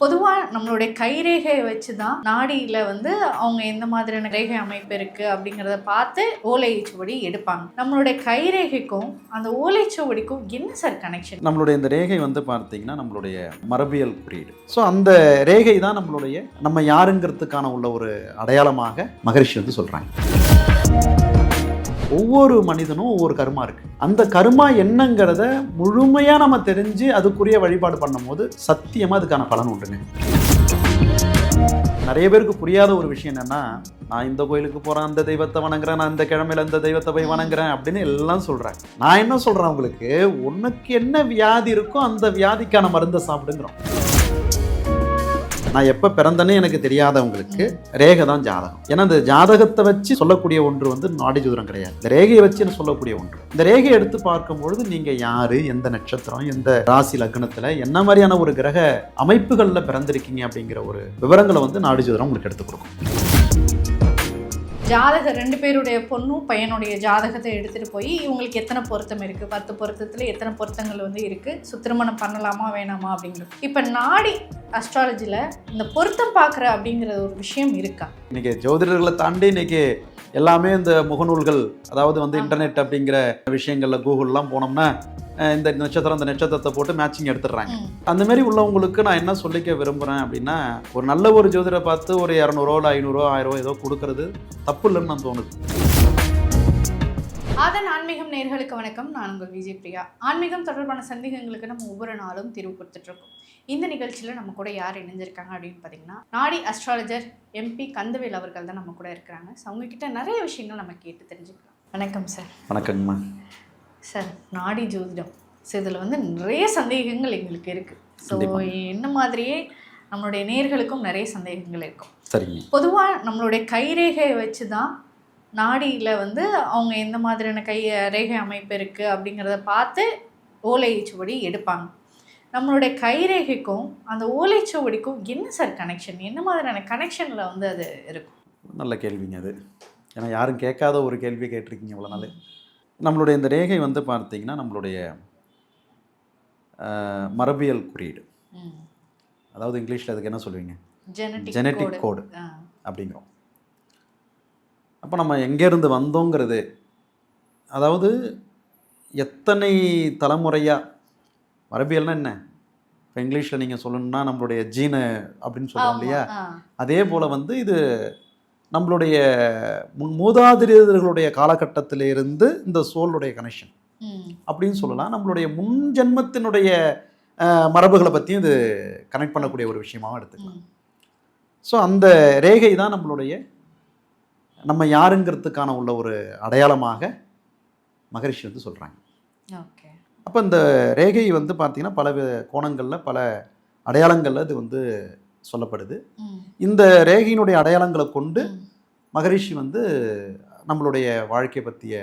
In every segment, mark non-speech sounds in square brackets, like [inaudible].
பொதுவாக நம்மளுடைய கைரேகையை வச்சு தான் நாடியில் வந்து அவங்க எந்த மாதிரியான ரேகை அமைப்பு இருக்குது அப்படிங்கிறத பார்த்து ஓலைச்சுவடி எடுப்பாங்க. நம்மளுடைய கைரேகைக்கும் அந்த ஓலைச்சுவடிக்கும் என்ன சார் கனெக்ஷன் நம்மளுடைய இந்த ரேகை வந்து பார்த்தீங்கன்னா நம்மளுடைய மரபியல் குறியீடு. ஸோ அந்த ரேகை தான் நம்மளுடைய நம்ம யாருங்கிறதுக்கான உள்ள ஒரு அடையாளமாக மகரிஷி வந்து சொல்கிறாங்க ஒவ்வொரு மனிதனும் ஒவ்வொரு கருமா இருக்கு. அந்த கருமா என்னங்கிறத முழுமையாக நம்ம தெரிஞ்சு அதுக்குரிய வழிபாடு பண்ணும்போது சத்தியமாக அதுக்கான பலன் உண்டுங்க. நிறைய பேருக்கு புரியாத ஒரு விஷயம் என்னன்னா நான் இந்த கோயிலுக்கு போறேன் அந்த தெய்வத்தை வணங்குறேன் நான் இந்த கிழமையில இந்த தெய்வத்தை போய் வணங்குறேன் அப்படின்னு எல்லாம் சொல்றாங்க. நான் என்ன சொல்றேன் உங்களுக்கு? உனக்கு என்ன வியாதி இருக்கோ அந்த வியாதிக்கான மருந்தை சாப்பிடுங்கிறோம். நான் எப்போ பிறந்தனே எனக்கு தெரியாதவங்களுக்கு ரேகை தான் ஜாதகம். ஏன்னா இந்த ஜாதகத்தை வச்சு சொல்லக்கூடிய ஒன்று வந்து நாடி ஜோதிடம் கிடையாது. இந்த ரேகையை வச்சு சொல்லக்கூடிய ஒன்று? இந்த ரேகையை எடுத்து பார்க்கும்பொழுது நீங்கள் யார் எந்த நட்சத்திரம் எந்த ராசி லக்னத்தில் என்ன மாதிரியான ஒரு கிரக அமைப்புகளில் பிறந்திருக்கீங்க அப்படிங்கிற ஒரு விவரங்களை வந்து நாடி ஜோதிடம் உங்களுக்கு எடுத்து கொடுக்கும். ஜாதக ரெண்டு பேருடைய பொண்ணும் பையனுடைய ஜாதகத்தை எடுத்துகிட்டு போய் இவங்களுக்கு எத்தனை பொருத்தம் இருக்குது பத்து பொருத்தத்தில் எத்தனை பொருத்தங்கள் வந்து இருக்குது சுத்திரமணம் பண்ணலாமா வேணாமா அப்படிங்கிறது. இப்போ நாடி அஸ்ட்ராலஜியில் இந்த பொருத்தம் பார்க்குற அப்படிங்கிற ஒரு விஷயம் இருக்கா? இன்னைக்கு ஜோதிடர்களை தாண்டி இன்னைக்கு எல்லாமே இந்த முகநூல்கள் அதாவது வந்து. இன்டர்நெட் அப்படிங்கிற விஷயங்கள்ல கூகுள்லாம் போனோம்னா இந்த நட்சத்திரம் இந்த நட்சத்திரத்தை போட்டு மேட்சிங் எடுத்துடுறாங்க. அந்த மாதிரி உள்ளவங்களுக்கு நான் என்ன சொல்லிக்க விரும்புகிறேன் அப்படின்னா ஒரு நல்ல ஒரு ஜோதிடரை பார்த்து ஒரு இரநூறுவா இல்லை ஐநூறுரூவா ஆயிரம் ஏதோ கொடுக்கறது தப்பு. இல்லைன்னு நான் தோணுது. ஆதன் ஆன்மீகம் நேர்களுக்கு வணக்கம். நான் உங்கள் விஜய் பிரியா. ஆன்மீகம் தொடர்பான சந்தேகங்களுக்கு நம்ம ஒவ்வொரு நாளும் தீர்வு கொடுத்துட்ருக்கோம் இந்த நிகழ்ச்சியில் நம்ம கூட யார் இணைஞ்சிருக்காங்க அப்படின்னு பார்த்தீங்கன்னா நாடி அஸ்ட்ராலஜர் எம்பி கந்தவேல் அவர்கள் தான் நம்ம கூட இருக்கிறாங்க. ஸோ அவங்கக்கிட்ட நிறைய விஷயங்கள் நம்ம கேட்டு தெரிஞ்சுக்கலாம். வணக்கம் சார் வணக்கங்கம்மா. சார் நாடி ஜோதிடம். ஸோ இதில் வந்து நிறைய சந்தேகங்கள் எங்களுக்கு இருக்குது ஸோ. என்ன மாதிரியே நம்மளுடைய நேர்களுக்கும் நிறைய சந்தேகங்கள் இருக்கும். சரிங்க. பொதுவாக நம்மளுடைய கைரேகையை வச்சு தான் நாடியில் வந்து அவங்க எந்த மாதிரியான கை ரேகை அமைப்பு இருக்குது அப்படிங்கிறத பார்த்து ஓலைச்சுவடி எடுப்பாங்க. நம்மளுடைய கைரேகைக்கும் அந்த ஓலைச்சுவடிக்கும் என்ன சார் கனெக்ஷன் என்ன மாதிரியான கனெக்ஷனில் வந்து அது இருக்கும்? நல்ல கேள்விங்க அது. ஏன்னா யாரும் கேட்காத ஒரு கேள்வி கேட்டிருக்கீங்க இவ்வளோ நாள். நம்மளுடைய இந்த ரேகை வந்து பார்த்தீங்கன்னா நம்மளுடைய மரபியல் குறியீடு. அதாவது இங்கிலீஷில் அதுக்கு என்ன சொல்லுவீங்க? ஜெனட்டிக் கோடு அப்படிங்கிறோம். அப்போ நம்ம எங்கேருந்து வந்தோங்கிறது அதாவது எத்தனை தலைமுறையாக மரபியல்னா என்ன? இப்போ இங்கிலீஷில் நீங்கள் சொல்லணும்னா நம்மளுடைய ஜீனு அப்படின்னு சொல்கிறோம் இல்லையா? அதே போல் வந்து இது நம்மளுடைய முன் மூதாதிரியர்களுடைய காலகட்டத்திலிருந்து இந்த சோலுடைய கனெக்ஷன் அப்படின்னு சொல்லலாம். நம்மளுடைய முன் ஜென்மத்தினுடைய மரபுகளை பற்றியும் இது கனெக்ட் பண்ணக்கூடிய ஒரு விஷயமாவும் எடுத்துக்கலாம். ஸோ அந்த ரேகை தான் நம்மளுடைய நம்ம யாருங்கிறதுக்கான உள்ள ஒரு அடையாளமாக மகரிஷி வந்து சொல்கிறாங்க அப்போ இந்த ரேகை வந்து பார்த்திங்கன்னா பல கோணங்களில் பல அடையாளங்களில் இது வந்து சொல்லப்படுது. இந்த ரேகையினுடைய அடையாளங்களை கொண்டு மகரிஷி வந்து நம்மளுடைய வாழ்க்கை பற்றிய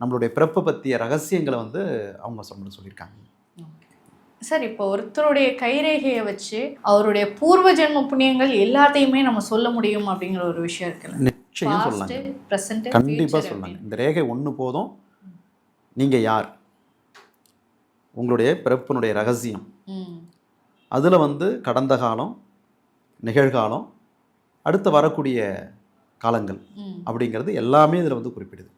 நம்மளுடைய பிறப்பை பற்றிய ரகசியங்களை வந்து அவங்க சொல்ல சொல்லியிருக்காங்க. சார் இப்போ ஒருத்தருடைய கைரேகையை வச்சு அவருடைய பூர்வ ஜென்ம புண்ணியங்கள் எல்லாத்தையுமே நம்ம சொல்ல முடியும் அப்படிங்கிற ஒரு விஷயம் இருக்குல்ல நிச்சயம் சொல்லலாங்க. ப்ரெசென்ட் கண்டிப்பாக சொல்லலாங்க. இந்த ரேகை ஒன்று போதும். நீங்கள் யார்? உங்களுடைய பிறப்பினுடைய ரகசியம். அதில் வந்து கடந்த காலம் நிகழ்காலம் அடுத்து வரக்கூடிய காலங்கள் அப்படிங்கிறது எல்லாமே இதில் வந்து குறிப்பிடுது.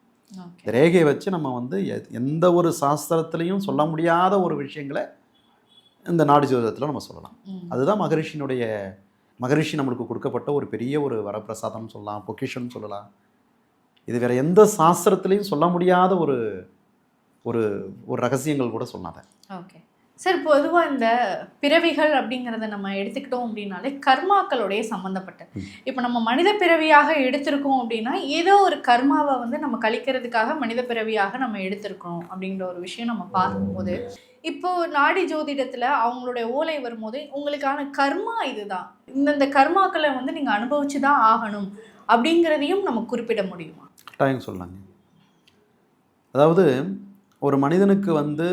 இந்த ரேகையை வச்சு நம்ம வந்து எந்த ஒரு சாஸ்திரத்துலேயும் சொல்ல முடியாத ஒரு விஷயங்களை இந்த நாடு ஜோதிடத்தில் நம்ம சொல்லலாம். அதுதான் மகரிஷியினுடைய மகரிஷி நம்மளுக்கு கொடுக்கப்பட்ட ஒரு பெரிய ஒரு வரப்பிரசாதம்னு சொல்லலாம் பொக்கிஷன் சொல்லலாம். இது வேற எந்த சாஸ்திரத்திலையும் சொல்ல முடியாத ஒரு ஒரு ஒரு ரகசியங்கள் கூட சொல்லாத. ஓகே. சார் பொதுவாக இந்த பிறவிகள் அப்படிங்கிறத நம்ம எடுத்துக்கிட்டோம் அப்படின்னாலே கர்மாக்களுடைய சம்மந்தப்பட்ட இப்போ நம்ம மனித பிறவியாக எடுத்திருக்கோம் அப்படின்னா ஏதோ ஒரு கர்மாவை வந்து நம்ம கழிக்கிறதுக்காக மனித பிறவியாக நம்ம எடுத்திருக்கோம் அப்படிங்கிற ஒரு விஷயம் நம்ம பார்க்கும்போது இப்போ நாடி ஜோதிடத்தில் அவங்களுடைய ஓலை வரும்போது உங்களுக்கான கர்மா இதுதான். இந்தந்த கர்மாக்களை வந்து நீங்கள் அனுபவிச்சு தான் ஆகணும் அப்படிங்கிறதையும் நம்ம குறிப்பிட முடியுமா? கட்டாயம் சொல்லலாங்க. அதாவது ஒரு மனிதனுக்கு வந்து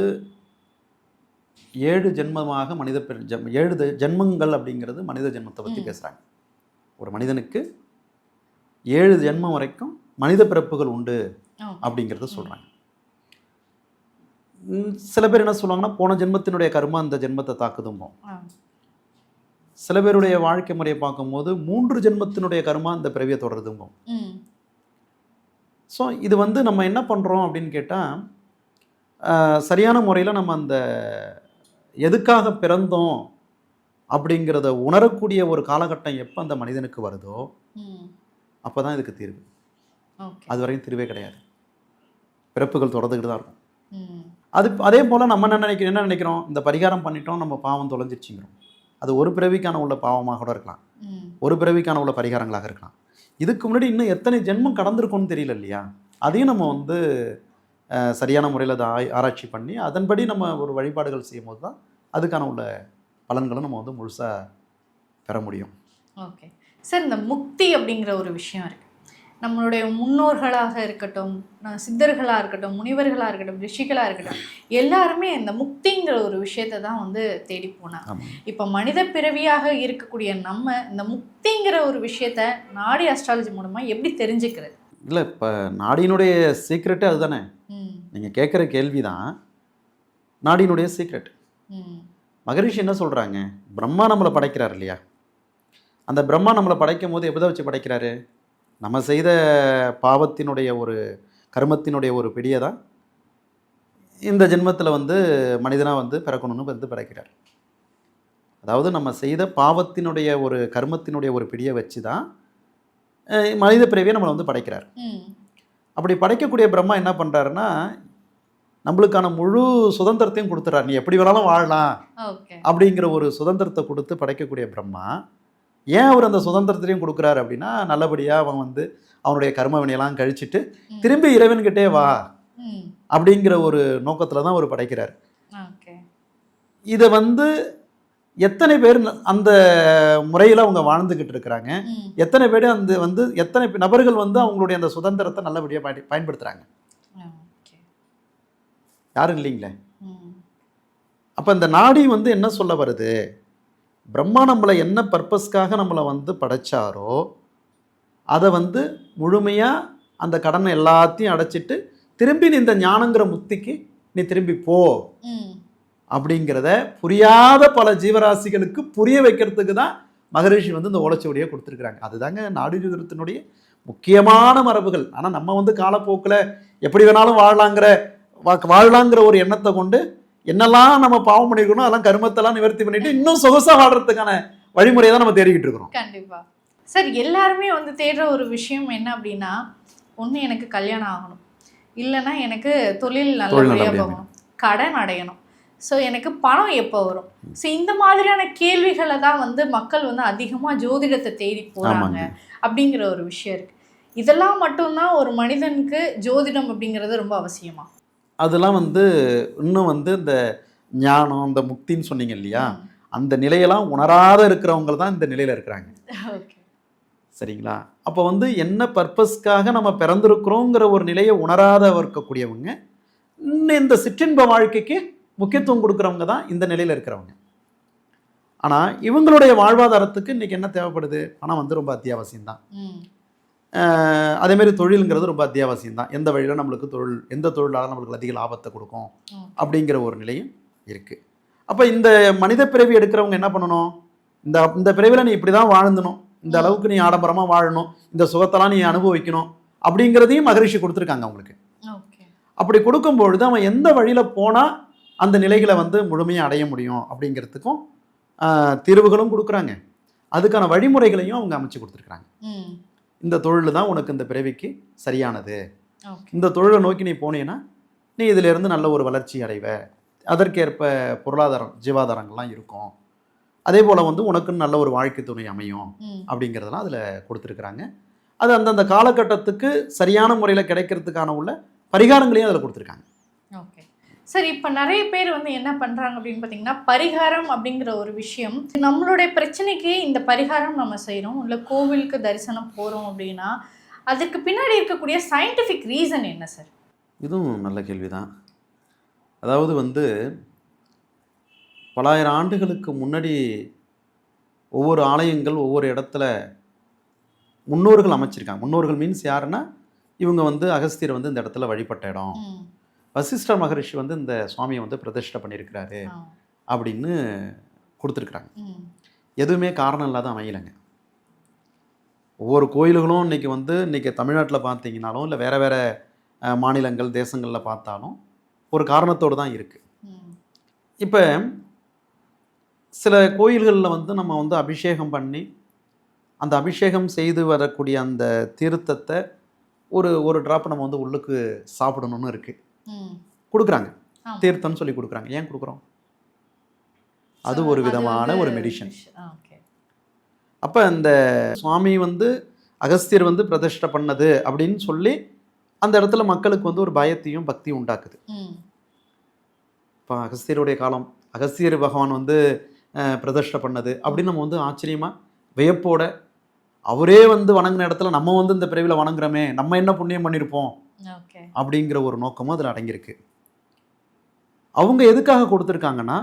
ஏழு ஜென்மமாக மனித ஜெம் ஏழு ஜென்மங்கள் அப்படிங்கிறது மனித ஜென்மத்தை பற்றி. பேசுகிறாங்க ஒரு மனிதனுக்கு ஏழு ஜென்மம் வரைக்கும் மனித பிறப்புகள் உண்டு. அப்படிங்கிறத சொல்கிறாங்க சில பேர் என்ன சொல்லுவாங்கன்னா போன ஜென்மத்தினுடைய கர்மா அந்த ஜென்மத்தை தாக்குதுமோ. சில பேருடைய வாழ்க்கை முறையை பார்க்கும்போது மூன்று ஜென்மத்தினுடைய கர்மா இந்த பிறவியை தொடருதுமோ ஸோ இது வந்து நம்ம என்ன பண்ணுறோம் அப்படின்னு கேட்டால் சரியான முறையில் நம்ம அந்த எதுக்காக பிறந்தோம் அப்படிங்கிறத உணரக்கூடிய ஒரு காலகட்டம் எப்போ அந்த மனிதனுக்கு வருதோ அப்போ தான் இதுக்கு தீர்வு. அது வரைக்கும் தீர்வே கிடையாது. பிறப்புகள் தொடர்ந்துக்கிட்டு தான் இருக்கும். அது அதே போல் நம்ம என்ன நினைக்கிறோம் என்ன நினைக்கிறோம்? இந்த பரிகாரம் பண்ணிட்டோம் நம்ம பாவம் தொலைஞ்சிருச்சுங்கிறோம். அது ஒரு பிறவிக்கான உள்ள பாவமாக கூட இருக்கலாம். ஒரு பிறவிக்கான உள்ள பரிகாரங்களாக இருக்கலாம். இதுக்கு முன்னாடி இன்னும் எத்தனை ஜென்மம் கடந்திருக்கும்னு தெரியல இல்லையா? அதையும் நம்ம வந்து சரியான முறையில் அதை ஆராய்ச்சி பண்ணி அதன்படி நம்ம ஒரு வழிபாடுகள் செய்யும் போது தான் அதுக்கான உள்ள பலன்களும் நம்ம வந்து முழுசாக பெற முடியும். ஓகே. சார் இந்த முக்தி அப்படிங்கிற ஒரு விஷயம் இருக்கு. நம்மளுடைய முன்னோர்களாக இருக்கட்டும் சித்தர்களாக இருக்கட்டும் முனிவர்களாக இருக்கட்டும் ரிஷிகளாக இருக்கட்டும் எல்லாருமே இந்த முக்திங்கிற ஒரு விஷயத்தை தான் வந்து தேடி போனாங்க இப்போ மனித பிறவியாக இருக்கக்கூடிய நம்ம இந்த முக்திங்கிற ஒரு விஷயத்த நாடி அஸ்ட்ராலஜி மூலமாக எப்படி தெரிஞ்சுக்கிறது? இல்லை இப்போ நாடியினுடைய சீக்ரெட்டே அதுதானே? நீங்கள் கேட்குற கேள்வி தான் நாடியினுடைய சீக்ரெட் மகரிஷி என்ன சொல்கிறாங்க பிரம்மா நம்மளை படைக்கிறார் இல்லையா? அந்த பிரம்மா நம்மளை படைக்கும் போது எதை வச்சு படைக்கிறாரு? நம்ம செய்த பாவத்தினுடைய ஒரு கர்மத்தினுடைய ஒரு பிடியை தான் இந்த ஜென்மத்தில் வந்து மனிதனாக வந்து பிறக்கணும்னு வந்து படைக்கிறார். அதாவது நம்ம செய்த பாவத்தினுடைய ஒரு கர்மத்தினுடைய ஒரு பிடியை வச்சு தான் மனித பிறவியை நம்மளை வந்து படைக்கிறார். அப்படி படைக்கக்கூடிய பிரம்மா என்ன பண்ணுறாருன்னா நம்மளுக்கான முழு சுதந்திரத்தையும் கொடுத்துறாரு. நீ எப்படி வேணாலும் வாழலாம் அப்படிங்கிற ஒரு சுதந்திரத்தை கொடுத்து படைக்கக்கூடிய பிரம்மா ஏன் அவர் அந்த சுதந்திரத்தையும் கொடுக்குறாரு அப்படின்னா நல்லபடியாக அவன் வந்து அவனுடைய கர்ம வினையெல்லாம் கழிச்சிட்டு. திரும்பி இறைவன்கிட்டே வா அப்படிங்கிற ஒரு நோக்கத்தில் தான் அவர் படைக்கிறார். இதை வந்து எத்தனை பேர் அந்த முறையில் அவங்க வாழ்ந்துக்கிட்டு இருக்கிறாங்க? எத்தனை பேர் அந்த வந்து எத்தனை நபர்கள் வந்து அவங்களுடைய அந்த சுதந்திரத்தை நல்லபடியாக பயன் பயன்படுத்துகிறாங்க யாரும் இல்லைங்களே? அப்போ இந்த நாடி வந்து என்ன சொல்ல வருது? பிரம்மா நம்மளை என்ன பர்பஸ்க்காக நம்மளை வந்து படைச்சாரோ அதை வந்து முழுமையாக அந்த கடனை எல்லாத்தையும் அடைச்சிட்டு திரும்பி நீ இந்த ஞானங்கிற முக்திக்கு நீ திரும்பி போ. அப்படிங்கிறத புரியாத பல ஜீவராசிகளுக்கு புரிய வைக்கிறதுக்கு தான் மகரிஷி வந்து இந்த ஓலைச்சுவடியை கொடுத்துருக்குறாங்க. அதுதாங்க நாடி ஜோதிடத்தினுடைய முக்கியமான மரபுகள். ஆனால் நம்ம வந்து காலப்போக்கில் எப்படி வேணாலும் வாழலாங்கிற வா- வாழலாங்கிற ஒரு எண்ணத்தை கொண்டு என்னெல்லாம் நம்ம பாவம் பண்ணிருக்கணும் அதெல்லாம் கருமத்தெல்லாம் நிவர்த்தி பண்ணிட்டு இன்னும் சொகுசாக வாழ்றதுக்கான வழிமுறையை தான் நம்ம தேடிக்கிட்டு இருக்கிறோம். கண்டிப்பா. சார் எல்லாருமே வந்து தேடுற ஒரு விஷயம் என்ன அப்படின்னா ஒன்று எனக்கு கல்யாணம் ஆகணும். இல்லைன்னா எனக்கு தொழில் நல்லபடியாக நல்லபடியா போகணும். கடன் அடையணும். ஸோ எனக்கு பணம் எப்போ வரும்? ஸோ இந்த மாதிரியான கேள்விகளை தான் வந்து மக்கள் வந்து அதிகமாக ஜோதிடத்தை தேடி போகிறாங்க அப்படிங்கிற ஒரு விஷயம் இருக்கு. இதெல்லாம் மட்டும்தான் ஒரு மனிதனுக்கு ஜோதிடம் அப்படிங்கிறது ரொம்ப அவசியமா? அதெல்லாம் வந்து இன்னும் வந்து இந்த ஞானம் இந்த முக்தின்னு சொன்னீங்க இல்லையா? அந்த நிலையெல்லாம் உணராத இருக்கிறவங்க தான் இந்த நிலையில் இருக்கிறாங்க. ஓகே. சரிங்களா? அப்போ வந்து என்ன பர்பஸ்க்காக நம்ம பிறந்திருக்கிறோங்கிற ஒரு நிலையை உணராத இருக்கக்கூடியவங்க இன்னும் இந்த சிற்றின்ப வாழ்க்கைக்கு முக்கியத்துவம் கொடுக்குறவங்க தான் இந்த நிலையில் இருக்கிறவங்க. ஆனால் இவங்களுடைய வாழ்வாதாரத்துக்கு இன்றைக்கி என்ன தேவைப்படுது? பணம் வந்து ரொம்ப அத்தியாவசியம் தான் ம் அதேமாரி தொழிலுங்கிறது ரொம்ப அத்தியாவசியம் தான் எந்த வழியில் நம்மளுக்கு தொழில் எந்த தொழிலால் நம்மளுக்கு அதிக லாபத்தை கொடுக்கும். அப்படிங்கிற ஒரு நிலையும் இருக்குது அப்போ இந்த மனித பிறவி எடுக்கிறவங்க என்ன பண்ணணும்? இந்த இந்த பிறவியில் நீ இப்படி தான் வாழ்ந்தணும். இந்த அளவுக்கு நீ ஆடம்பரமாக வாழணும். இந்த சுகத்தெல்லாம் நீ அனுபவிக்கணும். அப்படிங்கிறதையும் மகரிஷி கொடுத்துருக்காங்க அவங்களுக்கு. அப்படி கொடுக்கும்பொழுது அவன் எந்த வழியில் போனால் அந்த நிலைகளை வந்து முழுமையாக அடைய முடியும் அப்படிங்கிறதுக்கும் தீர்வுகளும் கொடுக்குறாங்க. அதுக்கான வழிமுறைகளையும் அவங்க அமைச்சு கொடுத்துருக்குறாங்க. இந்த தொழில் தான் உனக்கு இந்த பிறவிக்கு சரியானது. இந்த தொழிலை நோக்கி நீ போனீன்னா நீ இதிலிருந்து நல்ல ஒரு வளர்ச்சி அடைவ. அதற்கேற்ப பொருளாதாரம் ஜீவாதாரங்கள்லாம் இருக்கும். அதே போல் வந்து உனக்குன்னு நல்ல ஒரு வாழ்க்கை துணை அமையும் அப்படிங்கிறதெல்லாம் அதில் கொடுத்துருக்குறாங்க. அது அந்தந்த காலகட்டத்துக்கு சரியான முறையில் கிடைக்கிறதுக்கான உள்ள பரிகாரங்களையும் அதில் கொடுத்துருக்காங்க. ஓகே. சரி இப்போ நிறைய பேர் வந்து என்ன பண்ணுறாங்க அப்படின்னு பார்த்தீங்கன்னா பரிகாரம் அப்படிங்கிற ஒரு விஷயம் நம்மளுடைய பிரச்சனைக்கு இந்த பரிகாரம் நம்ம செய்கிறோம் இல்லை கோவிலுக்கு தரிசனம் போகிறோம் அப்படின்னா அதுக்கு பின்னாடி இருக்கக்கூடிய சயின்டிஃபிக் ரீசன் என்ன சார் இதுவும் நல்ல கேள்வி தான் அதாவது வந்து பலாயிரம் ஆண்டுகளுக்கு முன்னாடி ஒவ்வொரு ஆலயங்கள் ஒவ்வொரு இடத்துல முன்னோர்கள் அமைச்சிருக்காங்க. முன்னோர்கள் மீன்ஸ் யாருன்னா இவங்க வந்து அகஸ்தியர் வந்து இந்த இடத்துல வழிபட்ட இடம். ம் வசிஷ்ட மகரிஷி வந்து இந்த சுவாமியை வந்து பிரதிஷ்டை பண்ணியிருக்கிறாரு. அப்படின்னு கொடுத்துருக்குறாங்க. எதுவுமே காரணம் இல்லாத அமையலைங்க. ஒவ்வொரு கோயில்களும் இன்னைக்கு வந்து இன்னைக்கு தமிழ்நாட்டில் பார்த்தீங்கனாலும் இல்லை வேற வேற மாநிலங்கள் தேசங்களில் பார்த்தாலும் ஒரு காரணத்தோடு தான் இருக்குது இப்போ சில கோயில்களில் வந்து நம்ம வந்து அபிஷேகம் பண்ணி அந்த அபிஷேகம் செய்து வரக்கூடிய அந்த தீர்த்தத்தை ஒரு ஒரு ட்ராப் நம்ம வந்து உள்ளுக்கு சாப்பிடணும்னு இருக்குது கொடுக்குறாங்க. தீர்த்தம்னு சொல்லி கொடுக்குறாங்க. ஏன் கொடுக்குறோம்? அது ஒரு விதமான ஒரு மெடிஷன். அப்போ அந்த சுவாமி வந்து அகஸ்தியர் வந்து பிரதிஷ்டை பண்ணது அப்படின்னு சொல்லி அந்த இடத்துல மக்களுக்கு வந்து ஒரு பயத்தையும் பக்தியும் உண்டாக்குது. இப்போ அகஸ்தியருடைய காலம் அகஸ்தியர் பகவான் வந்து பிரதிஷ்டை பண்ணது அப்படின்னு நம்ம வந்து ஆச்சரியமா வியப்போட அவரே வந்து வணங்கின இடத்துல நம்ம வந்து இந்த பிரிவில் வணங்குறோமே நம்ம என்ன புண்ணியம் பண்ணியிருப்போம் அப்படிங்கிற ஒரு நோக்கமும் அதில் அடங்கியிருக்கு. அவங்க எதுக்காக கொடுத்துருக்காங்கன்னா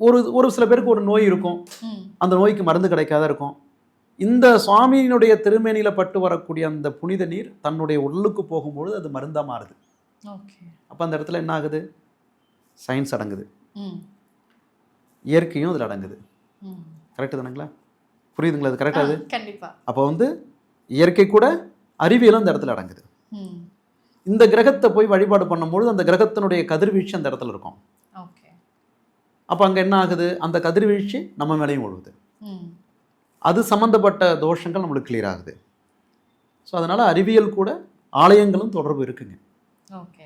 ஒரு ஒரு சில பேருக்கு ஒரு நோய் இருக்கும். அந்த நோய்க்கு மருந்து கிடைக்காத இருக்கும். இந்த சுவாமியினுடைய திருமேனியில் பட்டு வரக்கூடிய அந்த புனித நீர் தன்னுடைய உள்ளுக்கு போகும்பொழுது அது மருந்தா மாறுது. ஓகே. அப்போ அந்த இடத்துல என்ன ஆகுது? சயின்ஸ் அடங்குது. இயற்கையும் அதில் அடங்குது. கரெக்டு தானுங்களா? புரியுதுங்களா? அது கரெக்டாக அது ஆ, கண்டிப்பா. அப்போ வந்து இயற்கை கூட அறிவியலும் அந்த இடத்துல அடங்குது. இந்த கிரகத்தை போய் வழிபாடு பண்ணும்பொழுது அந்த கிரகத்தினுடைய கதிர்வீழ்ச்சி அந்த இடத்துல இருக்கும். ஓகே. அப்போ அங்கே என்ன ஆகுது? அந்த கதிர்வீழ்ச்சி நம்ம மேலேயும் விழுவுது. அது சம்மந்தப்பட்ட தோஷங்கள் நம்மளுக்கு கிளியர் ஆகுது. ஸோ அதனால் அறிவியல் கூட ஆலயங்களும் தொடர்பு இருக்குங்க. ஓகே.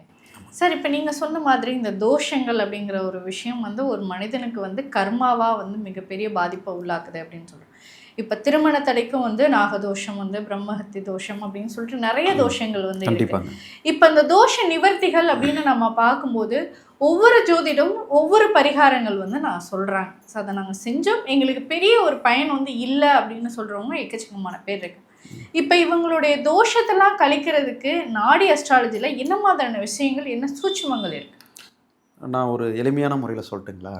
சார் இப்போ நீங்கள் சொன்ன மாதிரி இந்த தோஷங்கள் அப்படிங்கிற ஒரு விஷயம் வந்து ஒரு மனிதனுக்கு வந்து கர்மாவாக வந்து மிகப்பெரிய பாதிப்பை உள்ளாக்குது அப்படின்னு சொல்கிறோம் இப்போ திருமண தடைக்கும் வந்து நாகதோஷம் வந்து பிரம்மஹத்தி தோஷம் அப்படின்னு சொல்லிட்டு நிறைய தோஷங்கள் வந்து இருக்கு. இப்போ இந்த தோஷ நிவர்த்திகள் அப்படின்னு நம்ம பார்க்கும்போது ஒவ்வொரு ஜோதிடமும் ஒவ்வொரு பரிகாரங்கள் வந்து நான் சொல்கிறாங்க ஸோ அதை நாங்கள் செஞ்சோம். எங்களுக்கு பெரிய ஒரு பயன் வந்து இல்லை அப்படின்னு சொல்கிறவங்க எக்கச்சக்கமான பேர் இருக்கு. இப்போ இவங்களுடைய தோஷத்தெல்லாம் கழிக்கிறதுக்கு நாடி அஸ்ட்ராலஜியில் என்ன மாதிரியான விஷயங்கள் என்ன சூட்சுமங்கள் இருக்கு? நான் ஒரு எளிமையான முறையில் சொல்லட்டுங்களா?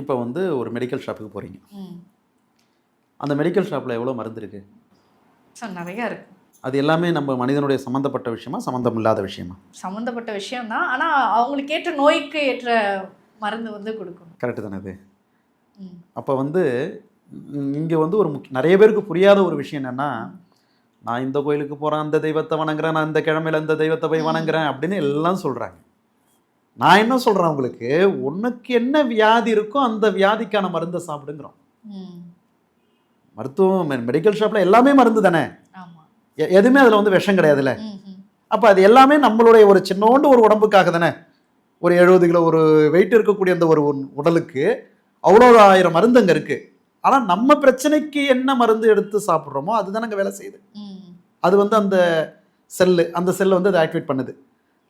இப்போ வந்து ஒரு மெடிக்கல் ஷாப்புக்கு போகிறீங்க அந்த மெடிக்கல் ஷாப்பில் எவ்வளோ மருந்து இருக்குது நிறையா இருக்கு. அது எல்லாமே நம்ம மனிதனுடைய சம்மந்தப்பட்ட விஷயமா சம்மந்தம் இல்லாத விஷயமா? சம்மந்தப்பட்ட விஷயம் தான் ஆனால் அவங்களுக்கு ஏற்ற நோய்க்கு ஏற்ற மருந்து வந்து கொடுக்கணும் கரெக்டு தானே அது? அப்போ வந்து இங்கே வந்து ஒரு முக்கிய நிறைய பேருக்கு புரியாத ஒரு விஷயம் என்னென்னா நான் இந்த கோயிலுக்கு போகிறேன் அந்த தெய்வத்தை வணங்குறேன் நான் இந்த கிழமையில இந்த தெய்வத்தை போய் வணங்குறேன் அப்படின்னு எல்லாம் சொல்கிறாங்க நான் என்ன சொல்கிறேன் உங்களுக்கு? உனக்கு என்ன வியாதி இருக்கோ அந்த வியாதிக்கான மருந்தை சாப்பிடுங்கிறோம். மருத்துவம் மெடிக்கல் ஷாப்பில் எல்லாமே மருந்து தானே? எதுவுமே அதில் வந்து விஷம் கிடையாதுல்ல? அப்போ அது எல்லாமே நம்மளுடைய ஒரு சின்னோண்டு ஒரு உடம்புக்காக தானே? ஒரு எழுபது கிலோ ஒரு வெயிட் இருக்கக்கூடிய அந்த ஒரு உடலுக்கு அவ்வளோ ஆயிரம் மருந்து அங்கே இருக்குது ஆனால் நம்ம பிரச்சனைக்கு என்ன மருந்து எடுத்து சாப்பிட்றோமோ அதுதான் அங்கே வேலை செய்யுது. அது வந்து அந்த செல்லு அந்த செல்லை வந்து அதை ஆக்டிவேட் பண்ணுது.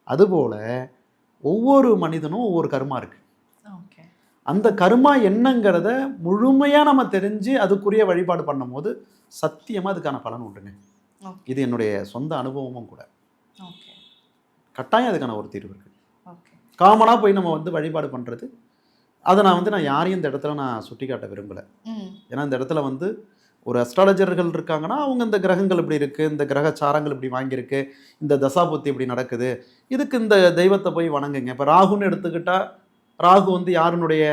அதுபோல் ஒவ்வொரு மனிதனும் ஒவ்வொரு கர்மா இருக்குது அந்த கர்மா என்னங்கிறத முழுமையாக நம்ம தெரிஞ்சு அதுக்குரிய வழிபாடு பண்ணும்போது சத்தியமாக அதுக்கான பலன் உண்டுங்க. இது என்னுடைய சொந்த அனுபவமும் கூட. ஓகே. கட்டாயம் அதுக்கான ஒரு தீர்வு இருக்குது காமனாக போய் நம்ம வந்து வழிபாடு பண்ணுறது அதை நான் வந்து நான் யாரையும் இந்த இடத்துல நான் சுட்டி காட்ட விரும்பலை. ஏன்னா இந்த இடத்துல வந்து ஒரு அஸ்ட்ராலஜர்கள் இருக்காங்கன்னா அவங்க இந்த கிரகங்கள் இப்படி இருக்குது இந்த கிரக சாரங்கள் இப்படி வாங்கியிருக்கு இந்த தசாபுத்தி இப்படி நடக்குது. இதுக்கு இந்த தெய்வத்தை போய் வணங்குங்க. இப்போ ராகுன்னு எடுத்துக்கிட்டா ராகு வந்து யாருனுடைய?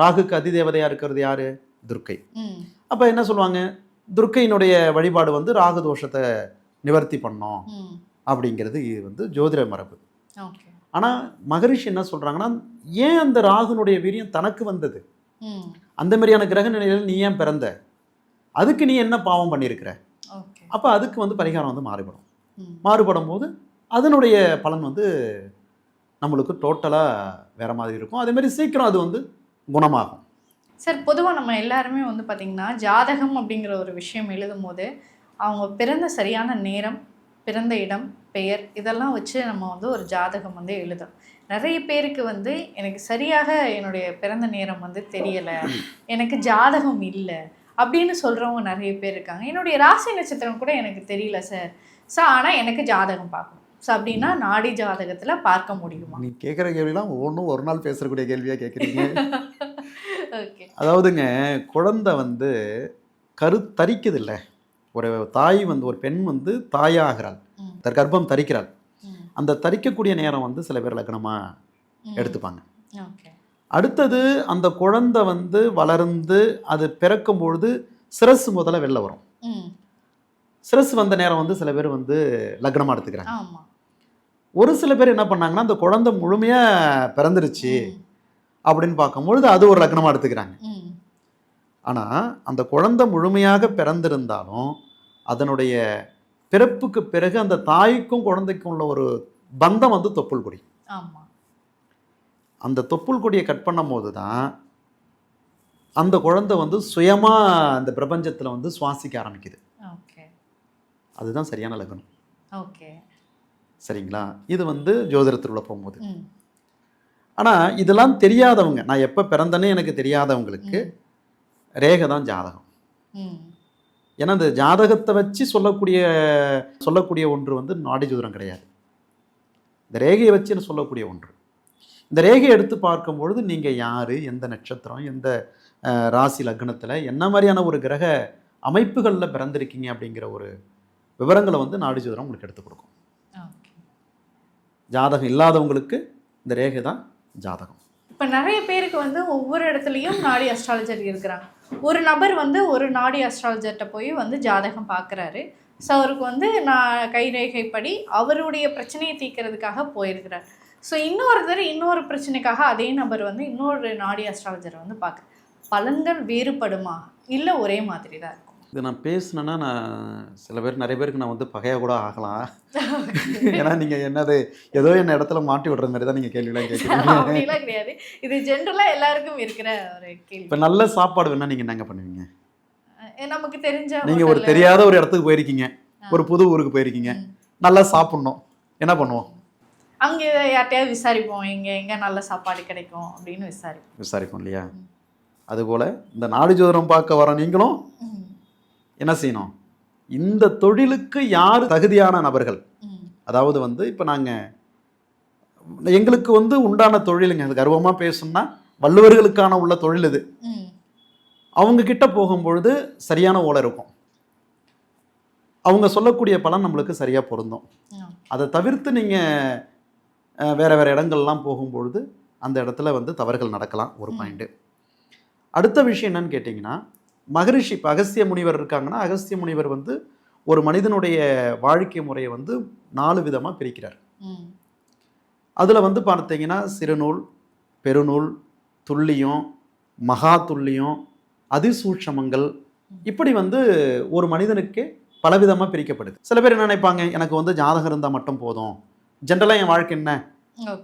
ராகுக்கு அதிதேவதையாக இருக்கிறது யார்? துர்க்கை. அப்போ என்ன சொல்லுவாங்க? துர்க்கையினுடைய வழிபாடு வந்து ராகு தோஷத்தை நிவர்த்தி பண்ணோம். அப்படிங்கிறது இது வந்து ஜோதிட மரபு. ஆனால் மகரிஷி என்ன சொல்கிறாங்கன்னா ஏன் அந்த ராகுனுடைய வீரியம் தனக்கு வந்தது? அந்த மாதிரியான கிரக நிலையில் நீ ஏன் பிறந்த? அதுக்கு நீ என்ன பாவம் பண்ணியிருக்கிற? அப்போ அதுக்கு வந்து பரிகாரம் வந்து மாறுபடும். மாறுபடும் போது அதனுடைய பலன் வந்து நம்மளுக்கு டோட்டலாக வேறு மாதிரி இருக்கும். அதேமாதிரி சீக்கிரம் அது வந்து குணமாகும். சார் பொதுவாக நம்ம எல்லாருமே வந்து பார்த்திங்கன்னா ஜாதகம் அப்படிங்கிற ஒரு விஷயம் எழுதும் போது அவங்க பிறந்த சரியான நேரம் பிறந்த இடம் பெயர் இதெல்லாம் வச்சு நம்ம வந்து ஒரு ஜாதகம் வந்து எழுதும் நிறைய பேருக்கு வந்து எனக்கு சரியாக என்னுடைய பிறந்த நேரம் வந்து தெரியலை எனக்கு ஜாதகம் இல்லை அப்படின்னு சொல்கிறவங்க நிறைய பேர் இருக்காங்க. என்னுடைய ராசி நட்சத்திரம் கூட எனக்கு தெரியல சார். ஸோ ஆனால் எனக்கு ஜாதகம் பார்க்கணும். ஸோ அப்படின்னா நாடி ஜாதகத்தில் பார்க்க முடியுமா? நீ கேட்குற கேள்விலாம் ஒவ்வொன்றும் ஒரு நாள் பேசக்கூடிய கேள்வியாக கேட்குறீங்க ஓகே [laughs] அதாவதுங்க குழந்தை வந்து கரு தரிக்குது இல்லை ஒரு தாய் வந்து ஒரு பெண் வந்து தாயாகிறாள். தன் கர்ப்பம் தரிக்கிறாள். அந்த தரிக்கக்கூடிய நேரம் வந்து சில பேர் லக்னமாக. எடுத்துப்பாங்க. அடுத்தது அந்த குழந்தை வந்து வளர்ந்து அது பிறக்கும் பொழுது சிரசு முதல்ல வெளில வரும். ம். சிரசு வந்த நேரம் வந்து சில பேர் வந்து லக்னமாக எடுத்துக்கிறாங்க. ஒரு சில பேர் என்ன பண்ணாங்கன்னா அந்த குழந்தை முழுமையாக பிறந்துருச்சு அப்படின்னு பார்க்கும்பொழுது அது ஒரு லக்னமாக எடுத்துக்கிறாங்க. ஆனால் அந்த குழந்தை முழுமையாக பிறந்திருந்தாலும் அதனுடைய பிறப்புக்கு பிறகு அந்த தாய்க்கும் குழந்தைக்கும் உள்ள ஒரு பந்தம் வந்து தொப்புள் கொடி. அந்த தொப்புள் கொடியை கட் பண்ணும் போது தான் அந்த குழந்தை வந்து சுயமாக அந்த பிரபஞ்சத்தில் வந்து சுவாசிக்க ஆரம்பிக்குது. ஓகே. அதுதான் சரியான லக்னம். ஓகே. சரிங்களா? இது வந்து ஜோதிடத்தில் போகும்போது ம். ஆனால் இதெல்லாம் தெரியாதவங்க நான் எப்போ பிறந்தேனே எனக்கு தெரியாதவங்களுக்கு ரேகை தான் ஜாதகம். ஏன்னா இந்த ஜாதகத்தை வச்சு சொல்லக்கூடிய சொல்லக்கூடிய ஒன்று வந்து நாடி ஜோதிடம் கிடையாது. இந்த ரேகையை வச்சு சொல்லக்கூடிய ஒன்று. இந்த ரேகையை எடுத்து பார்க்கும் பொழுது நீங்கள் யார் எந்த நட்சத்திரம் எந்த ராசி லக்னத்தில் என்ன மாதிரியான ஒரு கிரக அமைப்புகளில் பிறந்திருக்கீங்க அப்படிங்கிற ஒரு விவரங்களை வந்து நாடி ஜோதிடம் உங்களுக்கு எடுத்து கொடுக்கும். ஜாதகம் இல்லாதவங்களுக்கு இந்த ரேகை தான் ஜாதகம். இப்போ நிறைய பேருக்கு வந்து ஒவ்வொரு இடத்துலையும் நாடி அஸ்ட்ராலஜர் இருக்கிறாங்க. ஒரு நபர் வந்து ஒரு நாடி அஸ்ட்ராலஜர்கிட்ட போய் வந்து ஜாதகம் பார்க்குறாரு ஸோ அவருக்கு வந்து நான் கைரேகைப்படி அவருடைய பிரச்சனையை தீர்க்கறதுக்காக போயிருக்கிறார். ஸோ இன்னொருத்தர் இன்னொரு பிரச்சனைக்காக அதே நபர் வந்து இன்னொரு நாடி அஸ்ட்ராலஜரை வந்து பார்க்க பலன்கள் வேறுபடுமா? இல்லை ஒரே மாதிரி தான் இருக்கும்? இது நான் பேசுனேன்னா நான் சில பேர் நிறைய பேருக்கு நான் வந்து பகையாக கூட ஆகலாம். ஏன்னா நீங்கள் என்னது ஏதோ என்ன இடத்துல மாட்டி விடுற மாதிரி தான் நீங்கள் கேள்விலாம் கேட்குறீங்க. [laughs] கிடையாது. இது ஜென்ரலாக எல்லாருக்கும் இருக்கிற ஒரு கேள்வி. இப்போ நல்ல சாப்பாடு வேணால் நீங்கள் என்னங்க பண்ணுவீங்க? நமக்கு தெரிஞ்ச நீங்கள் ஒரு தெரியாத ஒரு இடத்துக்கு போயிருக்கீங்க. ஒரு புது ஊருக்கு போயிருக்கீங்க. நல்லா சாப்பிட்ணும். என்ன பண்ணுவோம்? அங்கே யார்ட்டையாவது விசாரிப்போம். எங்க எங்க நல்ல சாப்பாடு கிடைக்கும் அப்படின்னு விசாரிப்போம். விசாரிப்போம் இல்லையா? அதுபோல் இந்த நாடு ஜோதிடம் பார்க்க வர நீங்களும் என்ன செய்யணும்? இந்த தொழிலுக்கு யார் தகுதியான நபர்கள்? அதாவது வந்து இப்போ நாங்கள் எங்களுக்கு வந்து உண்டான தொழிலுங்க அது கர்வமாக பேசணும்னா வள்ளுவர்களுக்கான உள்ள தொழில் இது. அவங்க கிட்ட போகும்பொழுது சரியான ஓலை இருக்கும். அவங்க சொல்லக்கூடிய பலன் நம்மளுக்கு சரியாக பொருந்தும். அதை தவிர்த்து நீங்கள் வேறு வேறு இடங்கள்லாம் போகும்பொழுது அந்த இடத்துல வந்து தவறுகள் நடக்கலாம் ஒரு. பாயிண்ட்டு அடுத்த விஷயம் என்னன்னு கேட்டிங்கன்னா மகரிஷி இப்போ அகஸ்திய முனிவர் இருக்காங்கன்னா அகஸ்திய முனிவர் வந்து ஒரு மனிதனுடைய வாழ்க்கை முறையை வந்து நாலு விதமாக பிரிக்கிறார். அதில் வந்து பார்த்தீங்கன்னா சிறுநூல் பெருநூல் துல்லியம் மகா துல்லியம் அதிசூட்சமங்கள் இப்படி வந்து ஒரு மனிதனுக்கு பலவிதமாக பிரிக்கப்படுது. சில பேர் என்ன நினைப்பாங்க எனக்கு வந்து ஜாதகம் இருந்தால் மட்டும் போதும். ஜென்ரலாக என் வாழ்க்கை என்ன?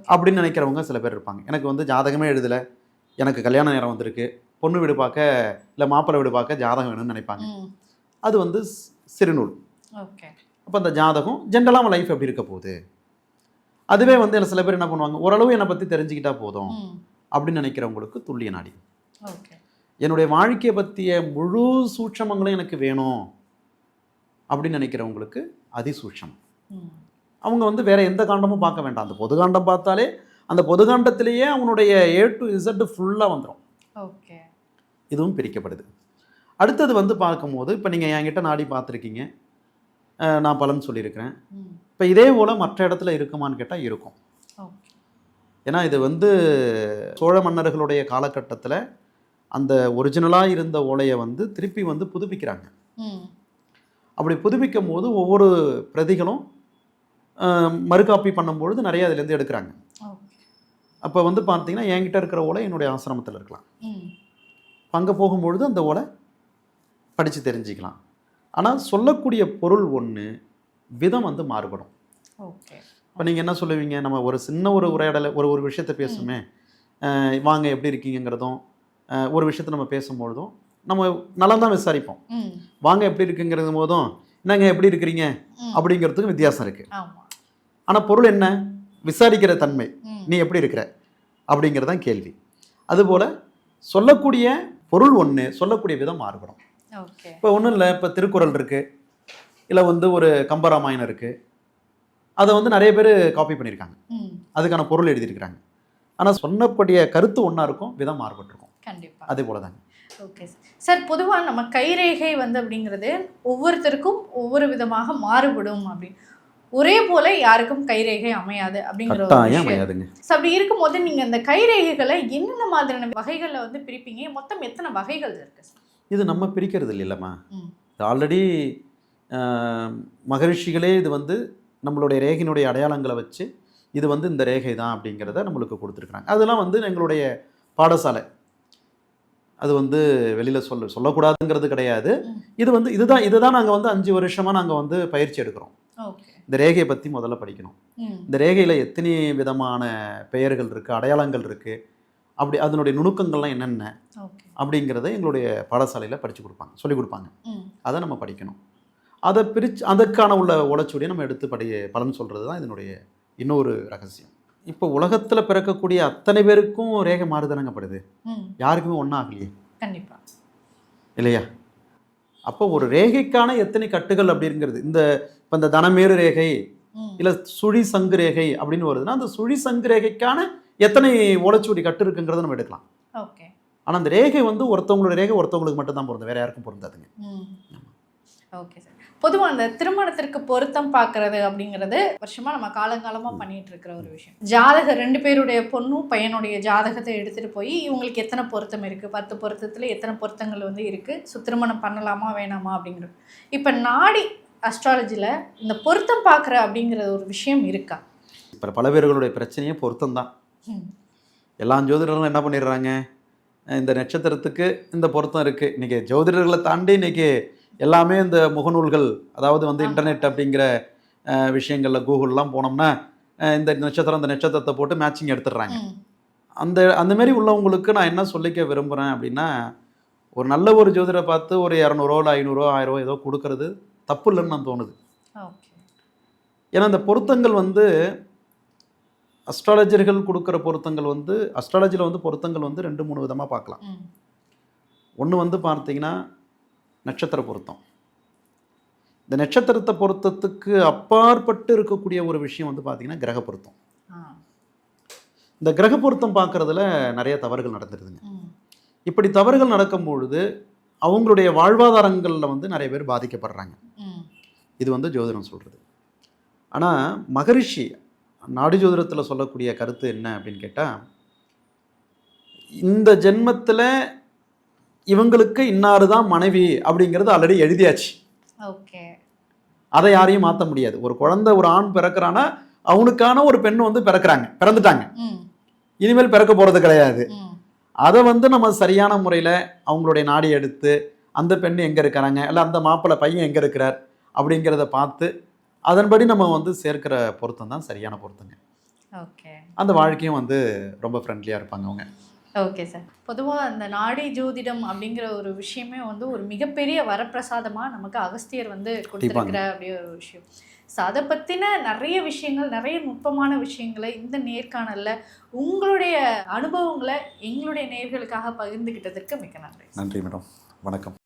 அப்படின்னு நினைக்கிறவங்க சில பேர் இருப்பாங்க. எனக்கு வந்து ஜாதகமே எழுதலை. எனக்கு கல்யாண நேரம் வந்திருக்கு. பொண்ணு வீடு பார்க்க இல்லை மாப்பிள்ளை வீடு பார்க்க ஜாதகம் வேணும்னு நினைப்பாங்க. அது வந்து சிறுநூல். ஓகே. அப்போ அந்த ஜாதகம் ஜென்ரலாக அவன் லைஃப் எப்படி இருக்க போகுது? அதுவே வந்து சில பேர் என்ன பண்ணுவாங்க ஓரளவு என்னை பற்றி தெரிஞ்சுக்கிட்டா போதும் அப்படின்னு நினைக்கிறவங்களுக்கு துல்லிய நாடி. ஓகே. என்னுடைய வாழ்க்கையை பற்றிய முழு சூட்சமங்களும் எனக்கு வேணும் அப்படின்னு நினைக்கிறவங்களுக்கு அதிசூட்சம். அவங்க வந்து வேற எந்த காண்டமும் பார்க்க வேண்டாம். அந்த பொதுகாண்டம் பார்த்தாலே அந்த பொதுகாண்டத்திலேயே அவனுடைய ஏ டு இசட் ஃபுல்லாக வந்துடும் ஓகே. இதுவும் பிரிக்கப்படுது. அடுத்தது வந்து பார்க்கும்போது இப்போ நீங்கள் என்கிட்ட நாடி பார்த்துருக்கீங்க. நான் பலன் சொல்லியிருக்கிறேன். இப்போ இதே போல் மற்ற இடத்துல இருக்குமான்னு கேட்டால் இருக்கும். ஏன்னா இது வந்து சோழ மன்னர்களுடைய காலகட்டத்தில் அந்த ஒரிஜினலாக இருந்த ஓலையை வந்து திருப்பி வந்து புதுப்பிக்கிறாங்க. அப்படி புதுப்பிக்கும் போது ஒவ்வொரு பிரதிகளும் மறுகாப்பி பண்ணும்பொழுது நிறைய அதுலேருந்து எடுக்கிறாங்க. அப்போ வந்து பார்த்தீங்கன்னா என்கிட்ட இருக்கிற ஓலை என்னுடைய ஆசிரமத்தில் இருக்கலாம். அங்கே போகும்பொழுது அந்த ஓலை படித்து தெரிஞ்சுக்கலாம். ஆனால் சொல்லக்கூடிய பொருள் ஒன்று விதம் வந்து மாறுபடும். ஓகே. இப்போ நீங்கள் என்ன சொல்லுவீங்க? நம்ம ஒரு சின்ன ஒரு உரையாடலை ஒரு ஒரு விஷயத்தை பேசுமே. வாங்க எப்படி இருக்கீங்கிறதும் ஒரு விஷயத்தை நம்ம பேசும்பொழுதும் நம்ம நலம் தான் விசாரிப்போம் வாங்க எப்படி இருக்குங்கிறது போதும் என்னங்க எப்படி இருக்கிறீங்க. அப்படிங்கிறதுக்கும் வித்தியாசம் இருக்குது ஆமா. ஆனால் பொருள் என்ன? விசாரிக்கிற தன்மை. நீ எப்படி இருக்கிற? அப்படிங்கிறது தான் கேள்வி. அதுபோல் சொல்லக்கூடிய பொருள் ஒன்று சொல்லக்கூடிய விதம் மாறுபடும். இப்போ ஒன்றும் இல்லை இப்போ திருக்குறள் இருக்குது இல்லை வந்து ஒரு கம்பராமாயணம் இருக்குது அதை வந்து நிறைய பேர் காப்பி பண்ணியிருக்காங்க ம். அதுக்கான பொருள் எழுதியிருக்கிறாங்க. ஆனால் சொன்னக்கூடிய கருத்து ஒன்றா இருக்கும் விதம் மாறுபட்டிருக்கும். கண்டிப்பா. அதே போல தாங்க ஓகே சார். பொதுவாக நம்ம கைரேகை வந்து அப்படிங்கிறது ஒவ்வொருத்தருக்கும் ஒவ்வொரு விதமாக மாறுபடும் அப்படி ஒரே போல யாருக்கும் கைரேகை அமையாது அப்படிங்கிற அமையாதுங்க. அப்படி இருக்கும்போது நீங்க இந்த கைரேகைகளை என்னென்ன மாதிரியான வகைகள்ல வந்து பிரிப்பீங்க? மொத்தம் எத்தனை வகைகள் இருக்கு? இது நம்ம பிரிக்கிறது இல்லைல்லம்மா. ஆல்ரெடி மகரிஷிகளே இது வந்து நம்மளுடைய ரேகையினுடைய அடையாளங்களை வச்சு இது வந்து இந்த ரேகை தான் அப்படிங்கிறத நம்மளுக்கு கொடுத்துருக்குறாங்க. அதெல்லாம் வந்து எங்களுடைய பாடசாலை. அது வந்து வெளியில் சொல்ல சொல்லக்கூடாதுங்கிறது கிடையாது. இது வந்து இதுதான் இதுதான் நாங்கள் வந்து அஞ்சு வருஷமாக நாங்கள் வந்து பயிற்சி எடுக்கிறோம். ஓகே. இந்த ரேகையை பற்றி முதல்ல படிக்கணும். இந்த ரேகையில் எத்தனை விதமான பெயர்கள் இருக்குது அடையாளங்கள் இருக்குது அப்படி அதனுடைய நுணுக்கங்கள்லாம் என்னென்ன அப்படிங்கிறத எங்களுடைய பாடசாலையில் படித்து கொடுப்பாங்க சொல்லிக் கொடுப்பாங்க. அதை நம்ம படிக்கணும். அதை பிரித்து அதற்கான உள்ள ஓலைச்சுவடியை நம்ம எடுத்து படி பலன் சொல்கிறது தான் இதனுடைய இன்னொரு ரகசியம். இப்போ உலகத்தில் பிறக்கக்கூடிய அத்தனை பேருக்கும் ரேகை மாறுதானங்க படுது ம். யாருக்குமே ஒன்றாகலையே கண்டிப்பா. இல்லையா? அப்போ ஒரு ரேகைக்கான எத்தனை கட்டுகள் அப்படிங்கிறது இந்த இப்போ இந்த தனமேறு ரேகை இல்லை சுழி சங்கு ரேகை அப்படின்னு வருதுன்னா அந்த சுழி சங்கு ரேகைக்கான எத்தனை ஓலைச்சுவடி கட்டு இருக்குங்கிறத நம்ம எடுக்கலாம். ஓகே. ஆனால் அந்த ரேகை வந்து ஒருத்தவங்களோட ரேகை ஒருத்தவங்களுக்கு மட்டும் தான் பொருந்தும். வேற யாருக்கும் பொருந்தாதுங்க. Okay sir. பொதுவாக அந்த திருமணத்திற்கு பொருத்தம் பார்க்கறது அப்படிங்கிறது வருஷமா நம்ம காலங்காலமாக பண்ணிட்டு இருக்கிற ஒரு விஷயம். ஜாதக ரெண்டு பேருடைய பொண்ணும் பையனுடைய ஜாதகத்தை எடுத்துட்டு போய் இவங்களுக்கு எத்தனை பொருத்தம் இருக்கு? பத்து பொருத்தத்துல எத்தனை பொருத்தங்கள் வந்து இருக்கு? ஸோ திருமணம் பண்ணலாமா வேணாமா அப்படிங்கிறது. இப்போ நாடி அஸ்ட்ராலஜில இந்த பொருத்தம் பார்க்குற அப்படிங்கிற ஒரு விஷயம் இருக்கா? இப்போ பல பேர்களுடைய பிரச்சனையே பொருத்தம் தான். எல்லா ஜோதிடர்களும் என்ன பண்ணிடுறாங்க? இந்த நட்சத்திரத்துக்கு இந்த பொருத்தம் இருக்குது இன்றைக்கி ஜோதிடர்களை தாண்டி இன்றைக்கி எல்லாமே இந்த முகநூல்கள் அதாவது வந்து. இன்டர்நெட் அப்படிங்கிற விஷயங்கள்ல கூகுள்லாம் போனோம்னா இந்த நட்சத்திரம் இந்த நட்சத்திரத்தை போட்டு மேட்சிங் எடுத்துடுறாங்க. அந்த அந்த மாதிரி உள்ளவங்களுக்கு நான் என்ன சொல்லிக்க விரும்புகிறேன் அப்படின்னா ஒரு நல்ல ஒரு ஜோதிடரை பார்த்து ஒரு இரநூறுவா இல்லை ஐநூறுரூவா ஆயிரம் ஏதோ கொடுக்கறது தப்பு இல்லைன்னு நான் தோணுது. ஏன்னா இந்த பொருத்தங்கள் வந்து அஸ்ட்ராலஜர்கள் கொடுக்குற பொருத்தங்கள் வந்து அஸ்ட்ராலஜியில் வந்து பொருத்தங்கள் வந்து ரெண்டு மூணு விதமாக பார்க்கலாம். ஒன்று வந்து பார்த்தீங்கன்னா நட்சத்திர பொருத்தம் இந்த நட்சத்திரத்தை பொருத்தத்துக்கு அப்பாற்பட்டு இருக்கக்கூடிய ஒரு விஷயம் வந்து பார்த்தீங்கன்னா கிரக பொருத்தம் இந்த கிரக பொருத்தம் பார்க்குறதுல நிறைய தவறுகள் நடந்துருதுங்க. இப்படி தவறுகள் நடக்கும் பொழுது அவங்களுடைய வாழ்வாதாரங்களில் வந்து நிறைய பேர் பாதிக்கப்படுறாங்க. இது வந்து ஜோதிடம் சொல்கிறது ஆனால் மகரிஷி நாடி ஜோதிடத்தில் சொல்லக்கூடிய கருத்து என்ன அப்படின்னு கேட்டால் இந்த ஜென்மத்தில் இவங்களுக்கு இன்னாரு தான் மனைவி அப்படிங்கிறது ஆல்ரெடி எழுதியாச்சு. ஓகே அதை யாரையும் மாற்ற முடியாது. ஒரு குழந்தை ஒரு ஆண் பிறக்கிறான்னா அவனுக்கான ஒரு பெண் வந்து பிறக்கிறாங்க பிறந்துட்டாங்க. இனிமேல் பிறக்க போகிறது கிடையாது. அதை வந்து நம்ம சரியான முறையில் அவங்களுடைய நாடி எடுத்து அந்த பெண் எங்கே இருக்கிறாங்க இல்லை அந்த மாப்பிள்ளை பையன் எங்கே இருக்கிறார் அப்படிங்கிறத பார்த்து அதன்படி நம்ம வந்து சேர்க்கிற பொருத்தம் தான் சரியான பொருத்தங்க. ஓகே அந்த வாழ்க்கையும் வந்து ரொம்ப ஃப்ரெண்ட்லியாக இருப்பாங்க அவங்க. ஓகே சார் பொதுவாக அந்த நாடி ஜோதிடம் அப்படிங்கிற ஒரு விஷயமே வந்து ஒரு மிகப்பெரிய வரப்பிரசாதமாக நமக்கு அகஸ்தியர் வந்து கொடுத்துருக்கிற அப்படியே ஒரு விஷயம். ஸோ அதை பற்றின நிறைய விஷயங்கள் நிறைய நுட்பமான விஷயங்களை இந்த நேர்காணலில் உங்களுடைய அனுபவங்களை எங்களுடைய நேர்களுக்காக பகிர்ந்துக்கிட்டதற்கு மிக்க நன்றி. நன்றி மேடம் வணக்கம்.